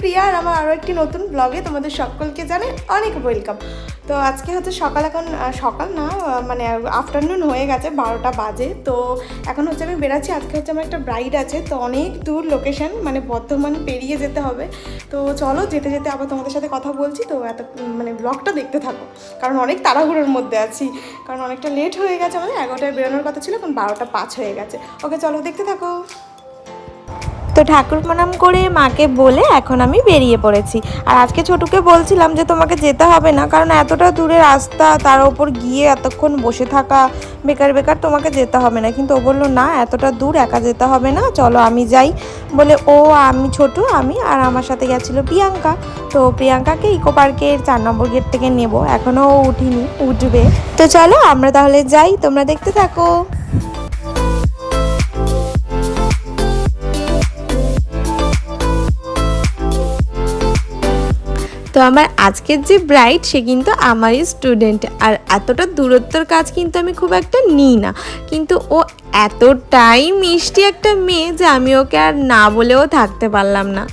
প্রিয়া আর আমার আরও একটি নতুন ব্লগে তোমাদের সকলকে জানে অনেক ওয়েলকাম তো আজকে হচ্ছে সকাল এখন সকাল না মানে আফটারনুন হয়ে গেছে, বারোটা বাজে। তো এখন হচ্ছে আমি বেরাচ্ছি, আজকে হচ্ছে আমার একটা ব্রাইড আছে, তো অনেক দূর লোকেশন মানে বর্ধমান পেরিয়ে যেতে হবে। তো চলো, যেতে যেতে আবার তোমাদের সাথে কথা বলছি, তো এত মানে ব্লগটা দেখতে থাকো। কারণ অনেক তাড়াহুড়োর মধ্যে আছি, কারণ অনেকটা লেট হয়ে গেছে আমাদের এগারোটায় বেরোনোর কথা ছিল, এখন বারোটা পাঁচ হয়ে গেছে। ওকে, চলো, দেখতে থাকো। তো ঠাকুর প্রণাম করে মাকে বলে এখন আমি বেরিয়ে পড়েছি। আর আজকে ছোটুকে বলছিলাম যে তোমাকে যেতে হবে না, কারণ এতটা দূরে রাস্তা, তার ওপর গিয়ে এতক্ষণ বসে থাকা বেকার বেকার তোমাকে যেতে হবে না। কিন্তু ও বলল, না, এতটা দূর একা যেতে হবে না, চলো আমি যাই। বলে, ও, আমি ছোট, আমি আর আমার সাথে গেছিল প্রিয়াঙ্কা। তো প্রিয়াঙ্কাকে ইকো পার্কের চার নম্বর গেট থেকে নেব। এখনও উঠিনি, উঠবে। তো চলো আমরা তাহলে যাই, তোমরা দেখতে থাকো। তো আমার আজকের যে ব্রাইড সে কিন্তু আমারই স্টুডেন্ট আর এতটা দূরত্বর কাজ কিন্তু আমি খুব একটা নিই না। কিন্তু ও এতটাই মিষ্টি একটা মেয়ে যে আমি ওকে আর না বলেও থাকতে পারলাম না।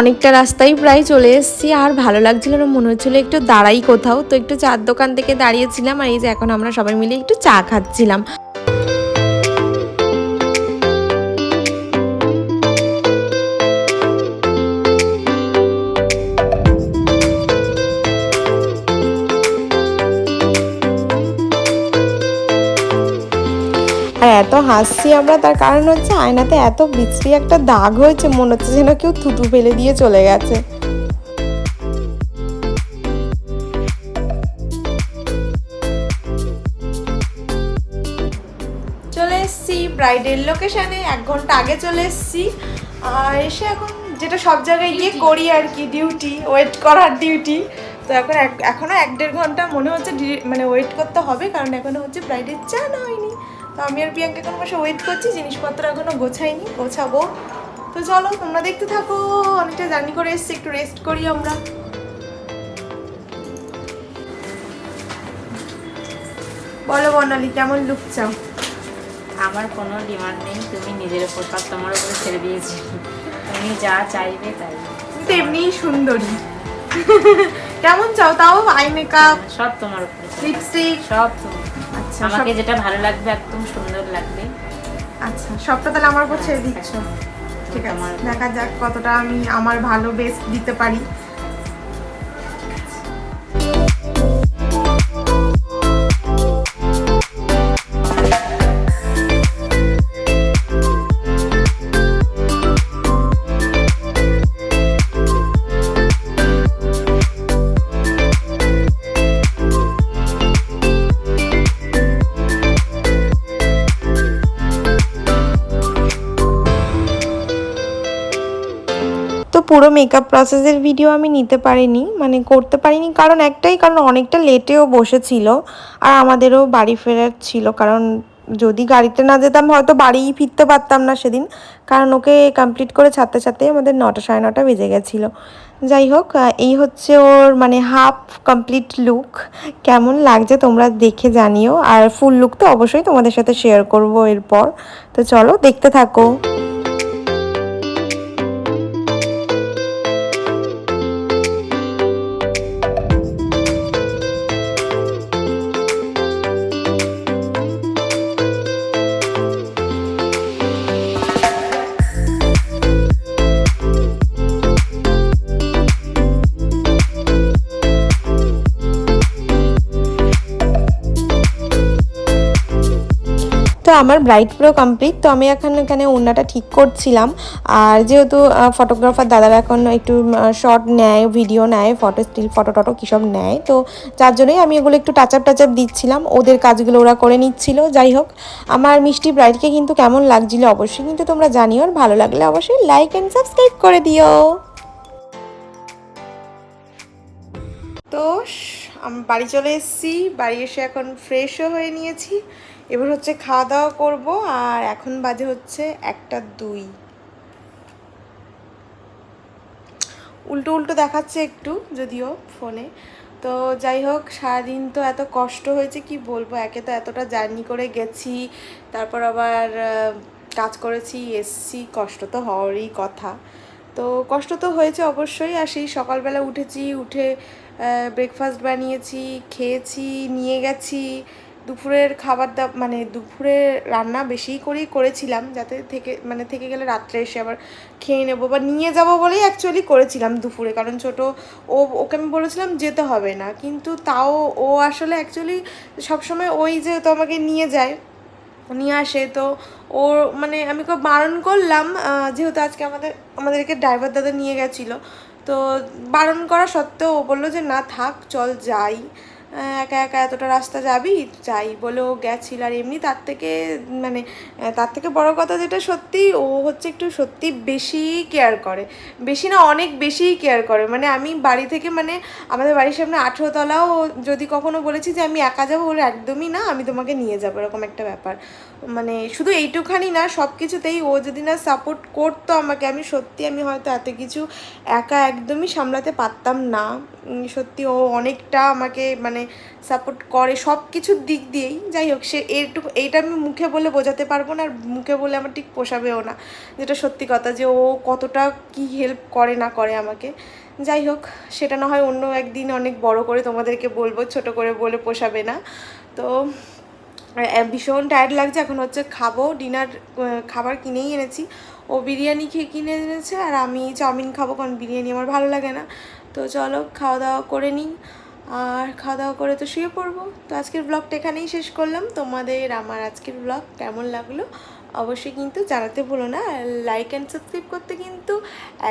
অনেকটা রাস্তাই প্রায় চলে এসেছি। আর ভালো লাগছিল না, মনে হচ্ছিল একটু দাঁড়াই কোথাও। তো একটু চার দোকান থেকে দাঁড়িয়েছিলাম আর এই যে এখন আমরা সবাই মিলে একটু চা খাচ্ছিলাম। আর এত হাসছি আমরা তার কারণ হচ্ছে আয়নাতে এত বিশ্রী একটা দাগ হয়েছে মনে হচ্ছে যেন কেউ থুতু ফেলে দিয়ে চলে গেছে। চলে এসেছি ব্রাইডের লোকেশানে এক ঘণ্টা আগে চলে এসেছি। আর এসে এখন যেটা সব জায়গায় গিয়ে করি আর কি ডিউটি ওয়েট করার ডিউটি তো এখন এক এখনও এক দেড় ঘণ্টা মনে হচ্ছে মানে ওয়েট করতে হবে কারণ এখনও হচ্ছে ব্রাইডের চা না হয়নি। তো আমি আর প্রিয়াঙ্কা এখন বসে ওয়েট করছি? জিনিসপত্র এখনও গোছাইনি গোছাবো। তো চলো তোমরা দেখতে থাকো অনেকটা জার্নি করে এসেছি একটু রেস্ট করি আমরা। বলো বর্ণালী কেমন লুক চাও? আমার কোনো ডিমান্ড নেই তুমি নিজের উপর সব তোমার উপরে ছেড়ে দিয়েছি। তুমি যা চাইবে তাই। তো এমনিই সুন্দরী। কেমন চাও? তাও আই মেকআপ সব তোমার উপরে। লিপস্টিক সব তুমি আচ্ছা আমাকে যেটা ভালো লাগবে একদম সুন্দর লাগবে। আচ্ছা সবটা তাহলে আমার উপর ছেড়ে দিচ্ছ। ঠিক আছে দেখা যাক কতটা আমি আমার ভালো বেস্ট দিতে পারি। পুরো মেকআপ প্রসেসের ভিডিও আমি নিতে পারিনি মানে করতে পারিনি। কারণ একটাই, কারণ অনেকটা লেটেও বসেছিল আর আমাদেরও বাড়ি ফেরার ছিল। কারণ যদি গাড়িতে না যেতাম, হয়তো বাড়িই ফিরতে পারতাম না সেদিন। কারণ ওকে কমপ্লিট করে ছাড়তে ছাড়তে আমাদের নটা সাড়ে নটা বেজে গেছিল। যাই হোক এই হচ্ছে ওর মানে হাফ কমপ্লিট লুক কেমন লাগছে তোমরা দেখে জানিও। আর ফুল লুক তো অবশ্যই তোমাদের সাথে শেয়ার করব এরপর। তো চলো, দেখতে থাকো। তো আমার ব্রাইড পুরো কমপ্লিট তো আমি এখন এখানে ওড়নাটা ঠিক করছিলাম। আর যেহেতু ফটোগ্রাফার দাদারা এখন একটু শর্ট নেয় ভিডিও নেয় ফটো স্টিল ফটো টটো কী সব নেয়, তো যার জন্যই আমি এগুলো একটু টাচ আপ টাচ আপ দিচ্ছিলাম। ওদের কাজগুলো ওরা করে নিচ্ছিল। যাই হোক, আমার মিষ্টি ব্রাইডকে কিন্তু কেমন লাগছিল অবশ্যই কিন্তু তোমরা জানিও। আর ভালো লাগলে অবশ্যই লাইক অ্যান্ড সাবস্ক্রাইব করে দিও। তো বাড়ি চলে এসেছি। বাড়ি এসে এখন ফ্রেশও হয়ে নিয়েছি। এবার হচ্ছে খাওয়া দাওয়া করব, আর এখন বাজে হচ্ছে একটা দুই। উল্টো উল্টো দেখাচ্ছে একটু যদিও ফোনে। তো যাই হোক, সারাদিন তো এত কষ্ট হয়েছে, কি বলব? একে তো এতটা জার্নি করে গেছি, তারপর আবার কাজ করেছি, এসছি, কষ্ট তো হওয়ারই কথা। তো কষ্ট তো হয়েছে অবশ্যই, আর সেই সকালবেলা উঠেছি, উঠে ব্রেকফাস্ট বানিয়েছি, খেয়েছি, নিয়ে গেছি দুপুরের খাবার দা মানে দুপুরে রান্না বেশিই করেই করেছিলাম, যাতে থেকে মানে থেকে গেলে রাত্রে এসে আবার খেয়ে নেব বা নিয়ে যাব বলেই অ্যাকচুয়ালি করেছিলাম দুপুরে, কারণ ছোট, ও, ওকে আমি বলেছিলাম যেতে হবে না, কিন্তু তাও ও আসলে অ্যাকচুয়ালি সবসময় ওই যে তো আমাকে নিয়ে যায়, নিয়ে আসে, তো ওর মানে আমি খুব বারণ করলাম যেহেতু আজকে আমাদের, আমাদেরকে ড্রাইভার দাদা নিয়ে গেছিল, তো বারণ করা সত্ত্বেও ও বলল যে, না থাক, চল যাই। একা একা এতটা রাস্তা যাবি? যাই বলে ও গেছিল আর এমনি তার থেকে মানে তার থেকে বড় কথা যেটা সত্যি, ও হচ্ছে একটু সত্যি বেশি কেয়ার করে। বেশি না, অনেক বেশিই কেয়ার করে। মানে আমি বাড়ি থেকে মানে আমাদের বাড়ির সামনে আঠেরো তলাও যদি কখনো বলেছি যে আমি একা যাব বলে একদমই না, আমি তোমাকে নিয়ে যাব, এরকম একটা ব্যাপার। মানে শুধু এইটুখানি না সব কিছুতেই ও যদি না সাপোর্ট করতো আমাকে, আমি সত্যি আমি হয়তো এত কিছু একা একদমই সামলাতে পারতাম না। সত্যি ও অনেকটা আমাকে মানে সাপোর্ট করে সব কিছুর দিক দিয়েই। যাই হোক, সে এইটুকু এইটা আমি মুখে বলে বোঝাতে পারব না, আর মুখে বলে আমার ঠিক পোষাবেও না। যেটা সত্যি কথা যে ও কতটা কি হেল্প করে না করে আমাকে। যাই হোক, সেটা না হয় অন্য একদিন অনেক বড় করে তোমাদেরকে বলব, ছোট করে বলে পোষাবে না। তো ভীষণ টায়ার্ড লাগছে। এখন হচ্ছে খাব ডিনার খাবার কিনেই এনেছি। ও বিরিয়ানি খেয়ে কিনে এনেছে, আর আমি চাউমিন খাব, কারণ বিরিয়ানি আমার ভালো লাগে না। তো চলো, খাওয়া দাওয়া করে নিই। আর খাওয়া দাওয়া করে তো শুয়ে পড়ব। তো আজকের ব্লগটা এখানেই শেষ করলাম। তোমাদের আমার আজকের ব্লগ কেমন লাগল অবশ্যই কিন্তু জানাতে ভুলো না। লাইক অ্যান্ড সাবস্ক্রাইব করতে কিন্তু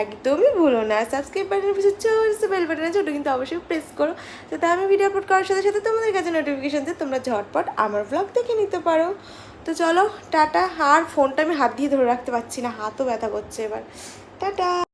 একদমই ভুলো না। সাবস্ক্রাইব বাটনের পিছনে ছোট বেল বাটনে ছোটো কিন্তু অবশ্যই প্রেস করো। যাতে আমি ভিডিও আপলোড করার সাথে সাথে তোমাদের কাছে নোটিফিকেশান দিয়ে তোমরা ঝটপট আমার ব্লগ দেখে নিতে পারো। তো চলো, টাটা। আর ফোনটা আমি হাত দিয়ে ধরে রাখতে পারছি না। হাতও ব্যথা করছে এবার। টাটা!